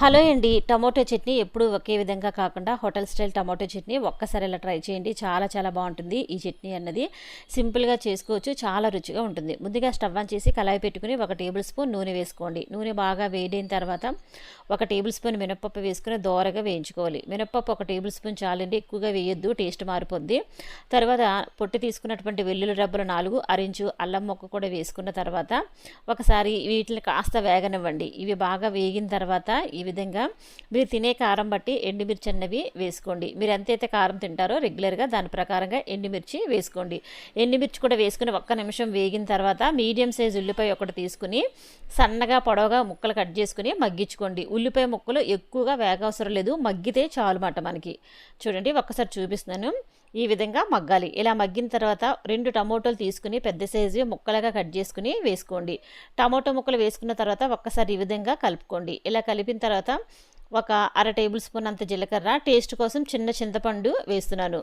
Hello అండి tomato chutney ఎప్పుడు ఒకే విధంగా కాకుండా హోటల్ స్టైల్ టమాటో చట్నీ ఒక్కసారి ఇలా ట్రై చేయండి. చాలా చాలా బాగుంటుంది ఈ చట్నీ అన్నది. సింపుల్గా చేసుకోవచ్చు చాలా రుచిగా ఉంటుంది. ముందుగా స్టవ్ ఆన్ చేసి కళాయి పెట్టుకుని ఒక టేబుల్ స్పూన్ నూనె వేసుకోండి. నూనె బాగా వేడైన తర్వాత ఒక టేబుల్ స్పూన్ మినప్పప్పు వేసుకుని దోరగా వేయించుకోవాలి. మినప్పప్పు ఒక టేబుల్ స్పూన్ చాలండి ఎక్కువగా వేయొద్దు టేస్ట్ మారిపోద్ది. తర్వాత పొట్టి తీసుకున్నటువంటి వెల్లుల్లి రబ్బలు నాలుగు అరించు అల్లం మొక్క కూడా వేసుకున్న తర్వాత ఒకసారి వీటిని కాస్త వేగనివ్వండి. ఇవి బాగా వేగిన తర్వాత ఇవి విధంగా మీరు తినే కారం బట్టి ఎండుమిర్చి అన్నవి వేసుకోండి. మీరు ఎంతైతే కారం తింటారో రెగ్యులర్గా దాని ప్రకారంగా ఎండుమిర్చి వేసుకోండి. ఎండుమిర్చి కూడా వేసుకుని ఒక్క నిమిషం వేగిన తర్వాత మీడియం సైజ్ ఉల్లిపాయ ఒకటి తీసుకుని సన్నగా పొడవుగా ముక్కలు కట్ చేసుకుని మగ్గించుకోండి. ఉల్లిపాయ ముక్కలు ఎక్కువగా వేగవసరం లేదు. మగ్గితే చాలు మాట మనకి. చూడండి ఒక్కసారి చూపిస్తున్నాను. ఈ విధంగా మగ్గాలి. ఇలా మగ్గిన తర్వాత రెండు టమోటోలు తీసుకుని పెద్ద సైజు ముక్కలుగా కట్ చేసుకుని వేసుకోండి. టమోటో ముక్కలు వేసుకున్న తర్వాత ఒక్కసారి ఈ విధంగా కలుపుకోండి. ఇలా కలిపిన తర్వాత తర్వాత ఒక అర టేబుల్ స్పూన్ అంత జీలకర్ర టేస్ట్ కోసం చిన్న చింతపండు వేస్తున్నాను.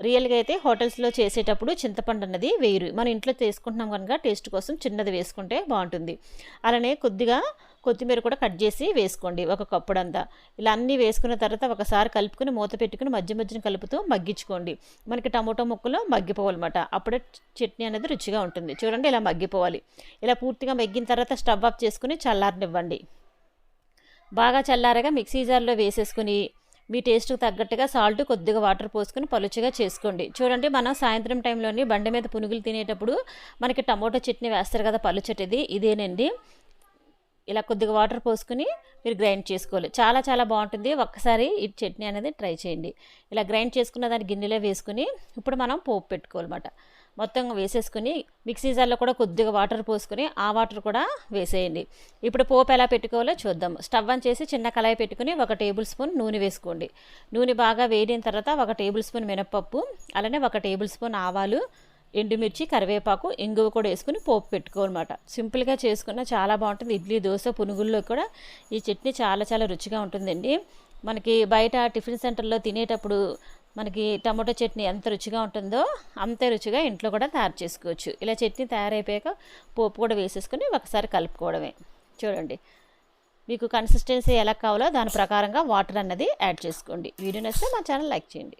రియల్గా అయితే హోటల్స్లో చేసేటప్పుడు చింతపండు అన్నది వేయరు మన ఇంట్లో చేసుకుంటున్నాం కనుక టేస్ట్ కోసం చిన్నది వేసుకుంటే బాగుంటుంది. అలానే కొద్దిగా కొత్తిమీర కూడా కట్ చేసి వేసుకోండి ఒక కప్పుడంతా. ఇలా అన్నీ వేసుకున్న తర్వాత ఒకసారి కలుపుకుని మూత పెట్టుకుని మధ్య మధ్యన కలుపుతూ మగ్గించుకోండి. మనకి టమోటో ముక్కలు మగ్గిపోవాలన్నమాట అప్పుడే చట్నీ అనేది రుచిగా ఉంటుంది. చూడండి ఇలా మగ్గిపోవాలి. ఇలా పూర్తిగా మగ్గిన తర్వాత స్టవ్ ఆఫ్ చేసుకుని చల్లారనివ్వండి. బాగా చల్లారగా మిక్సీ జార్లో వేసేసుకుని మీ టేస్ట్కి తగ్గట్టుగా సాల్ట్ కొద్దిగా వాటర్ పోసుకొని పలుచగా చేసుకోండి. చూడండి మనం సాయంత్రం టైంలోని బండి మీద పునుగులు తినేటప్పుడు మనకి టమోటో చట్నీ వేస్తారు కదా పలుచటిది ఇదేనండి. ఇలా కొద్దిగా వాటర్ పోసుకుని మీరు గ్రైండ్ చేసుకోవాలి. చాలా చాలా బాగుంటుంది. ఒక్కసారి ఈ చట్నీ అనేది ట్రై చేయండి. ఇలా గ్రైండ్ చేసుకున్న దాన్ని గిన్నెలో వేసుకుని ఇప్పుడు మనం పోపు పెట్టుకోవాలన్నమాట. మొత్తం వేసేసుకుని మిక్సీ జార్లో కూడా కొద్దిగా వాటర్ పోసుకొని ఆ వాటర్ కూడా వేసేయండి. ఇప్పుడు పోపు ఎలా పెట్టుకోవాలో చూద్దాం. స్టవ్ ఆన్ చేసి చిన్న కళాయి పెట్టుకుని ఒక టేబుల్ స్పూన్ నూనె వేసుకోండి. నూనె బాగా వేడిన తర్వాత ఒక టేబుల్ స్పూన్ మినప్పప్పు అలానే ఒక టేబుల్ స్పూన్ ఆవాలు ఎండుమిర్చి కరివేపాకు ఇంగువ కూడా వేసుకుని పోపు పెట్టుకోవాలన్నమాట. సింపుల్గా చేసుకున్న చాలా బాగుంటుంది. ఇడ్లీ దోశ పునుగుల్లో కూడా ఈ చట్నీ చాలా చాలా రుచిగా ఉంటుందండి. మనకి బయట టిఫిన్ సెంటర్లో తినేటప్పుడు మనకి టమాటో చట్నీ ఎంత రుచిగా ఉంటుందో అంతే రుచిగా ఇంట్లో కూడా తయారు చేసుకోవచ్చు. ఇలా చట్నీ తయారైపోయాక పోపు కూడా వేసేసుకొని ఒకసారి కలుపుకోవడమే. చూడండి. మీకు కన్సిస్టెన్సీ ఎలా కావాలో దాని ప్రకారంగా వాటర్ అన్నది యాడ్ చేసుకోండి. వీడియో నచ్చితే మా ఛానల్ లైక్ చేయండి.